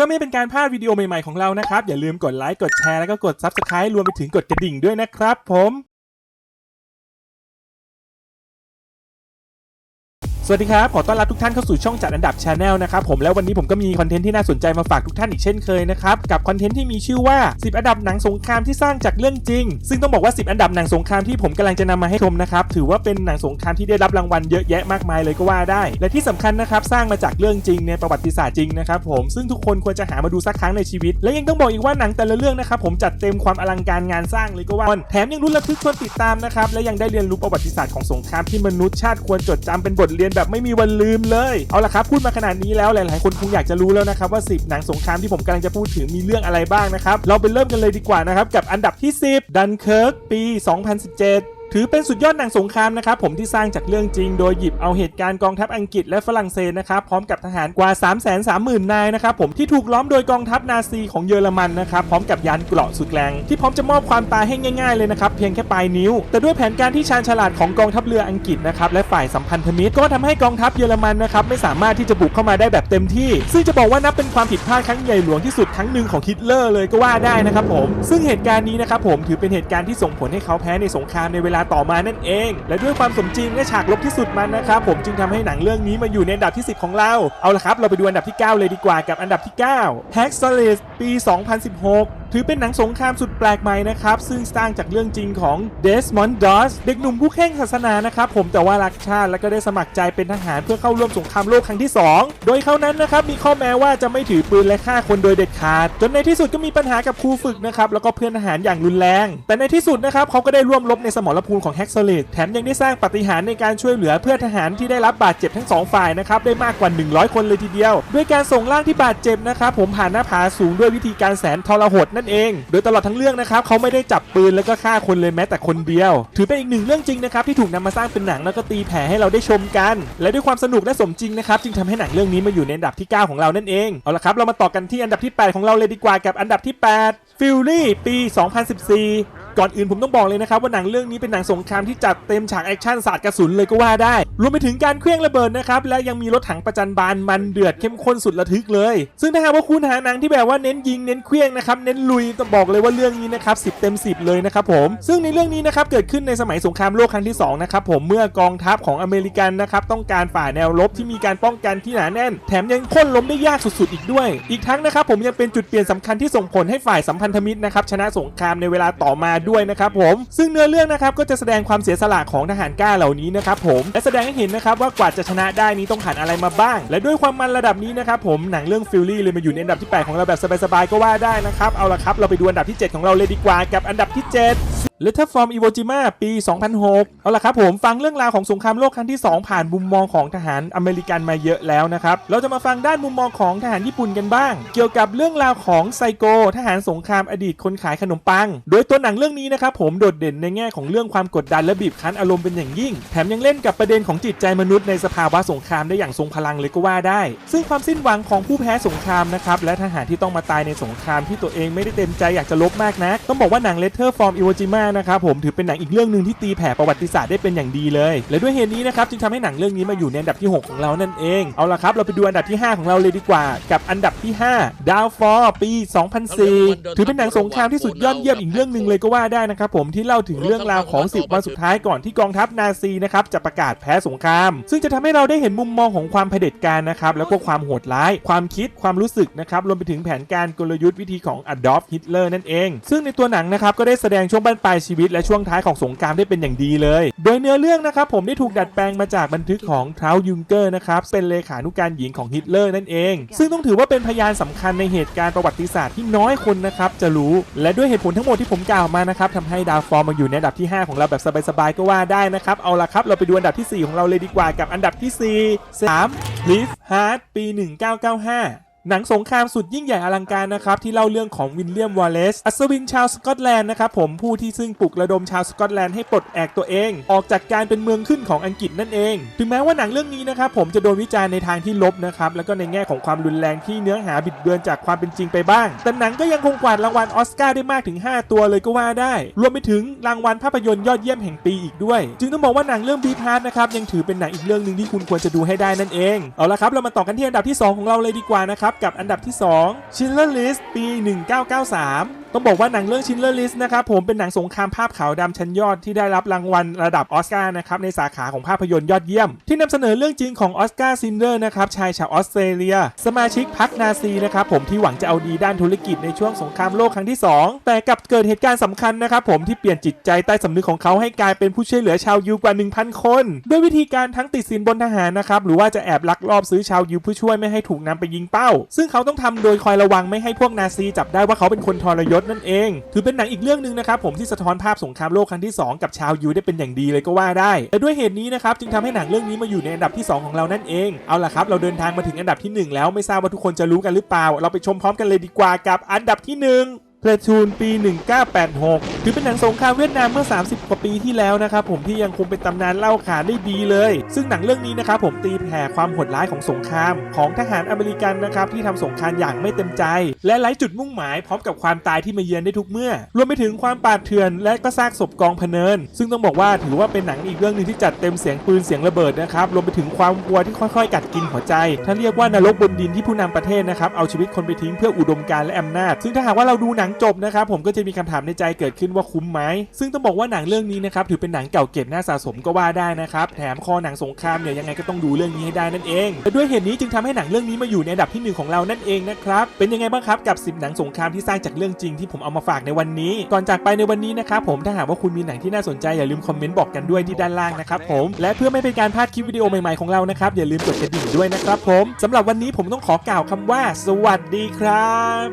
พื่อไม่เป็นการพลาดวิดีโอใหม่ๆของเรานะครับ อย่าลืมกดไลค์กดแชร์แล้วก็กด Subscribe รวมไปถึงกดกระดิ่งด้วยนะครับผม สวัสดีครับ ขอต้อนรับทุกท่านเข้าสู่ช่องจัดอันดับ Channel นะครับผมแล้ววันนี้ผมก็มีคอนเทนต์ที่น่าสนใจมาฝากทุกท่านอีกเช่นเคยนะครับ กับคอนเทนต์ที่มีชื่อว่า 10 อันดับหนังสงครามที่สร้างจากเรื่องจริง ซึ่งต้องบอกว่า 10 อันดับหนังสงครามที่ผมกำลังจะนำมาให้ชมนะครับถือว่าเป็นหนังสงครามที่ได้รับรางวัลเยอะแยะมากมายเลยก็ว่าได้ และที่สำคัญนะครับสร้างมาจากเรื่องจริงในประวัติศาสตร์จริงนะครับผมซึ่งทุกคนควรจะหามาดูสักครั้งในชีวิต และยังต้องบอกอีกว่าหนังแต่ละเรื่องนะครับผมจัดเต็มความอลังการงานสร้างเลยก็ว่าแถมยังรุนระทึกชวนติดตามนะครับและยังได้เรียนรู้ประวัติศาสตร์ของสงครามที่มนุษย์ชาติควรจดจำเป็นบทเรียนแบบไม่มีวันลืมเลย เอาละครับพูดมาขนาดนี้แล้วหลาย ๆ คนคงอยากจะรู้แล้วนะครับว่า 10 หนังสงครามที่ผมกำลังจะพูดถึงมีเรื่องอะไรบ้างนะครับเราไปเริ่มกันเลยดีกว่านะครับกับอันดับที่ 10ดันเคิร์กปี 2017 ถือเป็นสุดยอดหนังสงครามนะครับผมที่สร้างจากเรื่องจริง โดยหยิบเอาเหตุการณ์กองทัพอังกฤษและฝรั่งเศสนะครับพร้อมกับทหารกว่า 3 3 0 0 0 0นายนะครับผมที่ถูกล้อมโดยกองทัพนาซีของเยอรมันนะครับพร้อมกับยานเกราะสุดแรงที่พร้อมจะมอบความตายให้ง่ายๆเลยนะครับเพียงแค่ปลายนิ้ว แต่ด้วยแผนการที่ชาญฉลาดของกองทัพเรืออังกฤษนะครับและฝ่ายสัมพันธมิตรก็ทำให้กองทัพเยอรมันนะครับไม่สามารถที่จะบุกเข้ามาได้แบบเต็มที่ ซึ่งจะบอกว่านับเป็นความผิดพลาดครั้งใหญ่หลวงที่สุดครั้งหนึ่งของฮิตเลอร์เลยก็ว่าได้นะครับผมซึ่งเหตุการณ์นี้นะครับผมถือเป็นเหตุการณ์ที่ส่งผลให้เขาแพ้ในสงครามในเวลาต่อมานั่นเอง และด้วยความสมจริงและฉากลบที่สุดมันนะครับผมจึงทำให้หนังเรื่องนี้มาอยู่ในอันดับที่ 10 ของเรา เอาละครับ เราไปดูอันดับที่ 9 เลยดีกว่ากับอันดับที่9 h a c k s l i s ปี 2016ถือเป็นหนังสงครามสุดแปลกใหม่นะครับ ซึ่งสร้างจากเรื่องจริงของเดสมอนด์ดอสเด็กหนุ่มผู้แข่งศาสนานะครับผมแต่ว่ารักชาติและก็ได้สมัครใจเป็นทหารเพื่อเข้าร่วมสงครามโลกครั้งที่ 2 โดยเขานั้นนะครับมีข้อแม้ว่าจะไม่ถือปืนและฆ่าคนโดยเด็ดขาด จนในที่สุดก็มีปัญหากับครูฝึกนะครับแล้วก็เพื่อนทหารอย่างรุนแรง แต่ในที่สุดนะครับเขาก็ได้ร่วมรบในสมรภูมิของแฮกซ์ลิแถมยังได้สร้างปฏิหารในการช่วยเหลือเพื่อทหารที่ได้รับบาดเจ็บทั้งสองฝ่ายนะครับได้มากกว่า 100 คนเลยทีเดียว ด้วยการส่งร่างที่บาดเจ็บนะครับผมผ่านหน้าผาสูงด้วยวิธีการแสนทรหดนั่นเอง โดยตลอดทั้งเรื่องนะครับเขาไม่ได้จับปืนแล้วก็ฆ่าคนเลยแม้แต่คนเดียว ถือเป็นอีกหนึ่งเรื่องจริงนะครับที่ถูกนำมาสร้างเป็นหนังแล้วก็ตีแผ่ให้เราได้ชมกัน และด้วยความสนุกและสมจริงนะครับจึงทำให้หนังเรื่องนี้มาอยู่ในอันดับที่ 9 ของเรานั่นเองเอาละครับเรามาต่อกันที่อันดับที่ 8 ของเราเลยดีกว่ากับอันดับที่8ฟิลลี่ปี 2014 ก่อนอื่นผมต้องบอกเลยนะครับว่าหนังเรื่องนี้เป็นหนังสงครามที่จัดเต็มฉากแอคชั่นศาสตร์กระสุนเลยก็ว่าได้ รวมไปถึงการเคลื่องระเบิดนะครับและยังมีรถถังประจันบานมันเดือดเข้มข้นสุดระทึกเลย ซึ่งถ้าหากว่าคุณหาหนังที่แบบว่าเน้นยิงเน้นเคลื่องนะครับเน้นลุยต้องบอกเลยว่าเรื่องนี้นะครับ10เต็ม 10 เลยนะครับผมซึ่งในเรื่องนี้นะครับเกิดขึ้นในสมัยสงครามโลกครั้งที่สองนะครับผมเมื่อกองทัพของอเมริกันนะครับต้องการฝ่าแนวรบที่มีการป้องกันที่หนาแน่น แถมยังพ่นล้มได้ยากสุดๆอีกด้วย อีกทั้งนะครับผมยังเป็นจุดเปลี่ยนสำคัญที่ส่งผลให้ฝ่ายสัมพันธมิตรนะครับชนะสงครามในเวลาต่อมาด้วยนะครับผม ซึ่งเนื้อเรื่องนะครับก็จะแสดงความเสียสละของทหารกล้าเหล่านี้นะครับผม และแสดงให้เห็นนะครับว่ากว่าจะชนะได้นี้ต้องผ่านอะไรมาบ้าง และด้วยความมันระดับนี้นะครับผมหนังเรื่องฟิลลี่เลยมาอยู่ในอันดับที่ 8 ของเราแบบสบายๆก็ว่าได้นะครับเอาละครับเราไปดูอันดับที่ 7 ของเราเลยดีกว่ากับอันดับที่ 7 Letter from Iwo Jima ปี 2006 เอาละครับผมฟังเรื่องราวของสงครามโลกครั้งที่ 2 ผ่านมุมมองของทหารอเมริกันมาเยอะแล้วนะครับ เราจะมาฟังด้านมุมมองของทหารญี่ปุ่นกันบ้าง เกี่ยวกับเรื่องราวของไซโก ทหารสงครามอดีตคนขายขนมปัง โดยตัวหนังเรื่องนี้นะครับผมโดดเด่นในแง่ของเรื่องความกดดันและบีบคั้นอารมณ์เป็นอย่างยิ่ง แถมยังเล่นกับประเด็นของจิตใจมนุษย์ในสภาวะสงครามได้อย่างทรงพลังเลยก็ว่าได้ ซึ่งความสิ้นหวังของผู้แพ้สงครามนะครับและทหารที่ต้องมาตายในสงครามที่ตัวเองไม่ได้เต็มใจอยากจะลบมากนะต้องบอกว่าหนัง Letter from Iwo Jima มากนะครับผมถือเป็นหนังอีกเรื่องหนึ่งที่ตีแผ่ประวัติศาสตร์ได้เป็นอย่างดีเลย และด้วยเหตุนี้นะครับจึงทำให้หนังเรื่องนี้มาอยู่ในอันดับที่ 6 ของเรานั่นเองเอาละครับเราไปดูอันดับที่ 5 ของเราเลยดีกว่า กับอันดับที่ 5 Down for ปี 2004 ถือเป็นหนังสงครามที่สุดยอดเยี่ยมอีกเรื่องหนึ่งเลยก็ว่าได้นะครับผมที่เล่าถึงเรื่องราวของ 10 วันสุดท้ายก่อนที่กองทัพนาซีนะครับจะประกาศแพ้สงคราม ซึ่งจะทำให้เราได้เห็นมุมมองของความเผด็จการนะครับแล้วก็ความโหดร้าย ความคิดความรู้สึกนะครับรวมไปถึงแผนการกลยุทธ์วิธีของอดอล์ฟฮิตเลอร์นั่นเอง ซึ่งในตัวหนังนะครับก็ได้แสดงช่วงบั้นปลายชีวิตและช่วงท้ายของสงครามได้เป็นอย่างดีเลย โดยเนื้อเรื่องนะครับผมได้ถูกดัดแปลงมาจากบันทึกของทราวยุงเกอร์นะครับเป็นเลขานุการหญิงของฮิตเลอร์นั่นเอง ซึ่งต้องถือว่าเป็นพยานสำคัญในเหตุการณ์ประวัติศาสตร์ที่น้อยคนนะครับจะรู้ และด้วยเหตุผลทั้งหมดที่ผมกล่าวมานะครับทำให้ดาวฟอร์มมาอยู่ในอันดับที่ 5 ของเราแบบสบายๆก็ว่าได้นะครับเอาละครับเราไปดูอันดับที่ 4 ของเราเลยดีกว่ากับอันดับที่4 3 Live Hard ปี 1995 หนังสงครามสุดยิ่งใหญ่อลังการนะครับที่เล่าเรื่องของวินเลียมวอลเลซอัศวินชาวสกอตแลนด์นะครับผมผู้ที่ซึ่งปลุกระดมชาวสกอตแลนด์ให้ปลดแอกตัวเอง ออกจากการเป็นเมืองขึ้นของอังกฤษนั่นเอง ถึงแม้ว่าหนังเรื่องนี้นะครับผมจะโดนวิจารณ์ในทางที่ลบนะครับแล้วก็ในแง่ของความรุนแรงที่เนื้อหาบิดเบือนจากความเป็นจริงไปบ้าง แต่หนังก็ยังคงกวาดรางวัลออสการ์ได้มากถึง 5 ตัวเลยก็ว่าได้ รวมไปถึงรางวัลภาพยนตร์ยอดเยี่ยมแห่งปีอีกด้วย จึงต้องบอกว่าหนังเรื่องบีพาร์นะครับยังถือเป็นหนังอีกเรื่องหนึ่งที่คุณควรจะดูให้ได้นั่นเองเอาละครับเรามาต่อกันที่อันดับที่สองของเราเลยดีกว่านะครับครับกับอันดับที่ 2 Schindler List ปี 1993ต้องบอกว่าหนังเรื่อง Schindler List นะครับผมเป็นหนังสงครามภาพขาวดำชั้นยอดที่ได้รับรางวัลระดับออสการ์นะครับในสาขาของภาพยนตร์ยอดเยี่ยม ที่นำเสนอเรื่องจริงของออสการ์ซินเดอร์นะครับชายชาวออสเตรเลีย สมาชิกพรรคนาซีนะครับผมที่หวังจะเอาดีด้านธุรกิจในช่วงสงครามโลกครั้งที่ 2 แต่กลับเกิดเหตุการณ์สำคัญนะครับผมที่เปลี่ยนจิตใจใต้สำนึกของเขาให้กลายเป็นผู้ช่วยเหลือชาวยิวกว่า 1,000 คน ด้วยวิธีการทั้งติดสินบนทหารนะครับหรือว่าจะแอบลักลอบซื้อชาวยิวเพื่อช่วยไม่ให้ถูกนำไปยิงเป้า ซึ่งเขาต้องทำโดยคอยระวังไม่ให้พวกนาซีจับได้ว่าเขาเป็นคนทรยศนั่นเอง ถือเป็นหนังอีกเรื่องหนึ่งนะครับผมที่สะท้อนภาพสงครามโลกครั้งที่ 2 กับชาวยูได้เป็นอย่างดีเลยก็ว่าได้แต่ด้วยเหตุนี้นะครับจึงทำให้หนังเรื่องนี้มาอยู่ในอันดับที่ 2 ของเรานั่นเองเอาล่ะครับเราเดินทางมาถึงอันดับทีหนึ่1 แล้วไม่ทราบว่าทุกคนจะรู้กันหรือเปล่า เราไปชมพร้อมกันเลยดีกว่ากับอันดับที่ 1 เพลทูนปี 1986 ถือเป็นหนังสงครามเวียดนามเมื่อ 30 กว่าปีที่แล้วนะครับผมที่ยังคงเป็นตำนานเล่าขานได้ดีเลย ซึ่งหนังเรื่องนี้นะครับผมตีแผ่ความโหดร้ายของสงคราม ของทหารอเมริกันนะครับที่ทำสงครามอย่างไม่เต็มใจ และไร้จุดมุ่งหมายพร้อมกับความตายที่มาเยือนได้ทุกเมื่อ รวมไปถึงความปาดเถื่อนและก็ซากศพกองพเนิน ซึ่งต้องบอกว่าถือว่าเป็นหนังอีกเรื่องหนึ่งที่จัดเต็มเสียงปืนเสียงระเบิดนะครับรวมไปถึงความกลัวที่ค่อยๆ กัดกินหัวใจถ้าเรียกว่านรกบนดินที่ผู้นำประเทศนะครับเอาชีวิตคนไปทิ้งเพื่ออุดมการณ์และอำนาจ ซึ่งถ้าหากว่าเราดูหนังจบนะครับผมก็จะมีคำถามในใจเกิดขึ้นว่าคุ้มไหมซึ่งต้องบอกว่าหนังเรื่องนี้นะครับถือเป็นหนังเก่าเก็บน่าสะสมก็ว่าได้นะครับแถมคอหนังสงครามเนี่ยยังไงก็ต้องดูเรื่องนี้ให้ได้นั่นเองและด้วยเหตุนี้จึงทำให้หนังเรื่องนี้มาอยู่ในอันดับที่หนึ่งของเรานั่นเองนะครับเป็นยังไงบ้างครับกับ 10 หนังสงครามที่สร้างจากเรื่องจริงที่ผมเอามาฝากในวันนี้ ก่อนจากไปในวันนี้นะครับผมถ้าหากว่าคุณมีหนังที่น่าสนใจอย่าลืมคอมเมนต์บอกกันด้วยที่ด้านล่างนะครับผมและเพื่อไม่เป็นการพลาดคลิปวิดีโอใหม่ๆของเรานะครับอย่าลืมกดกระดิ่งด้วยนะครับผมสำหรับวันนี้ผมต้องขอกล่าวคำว่า สวัสดีครับ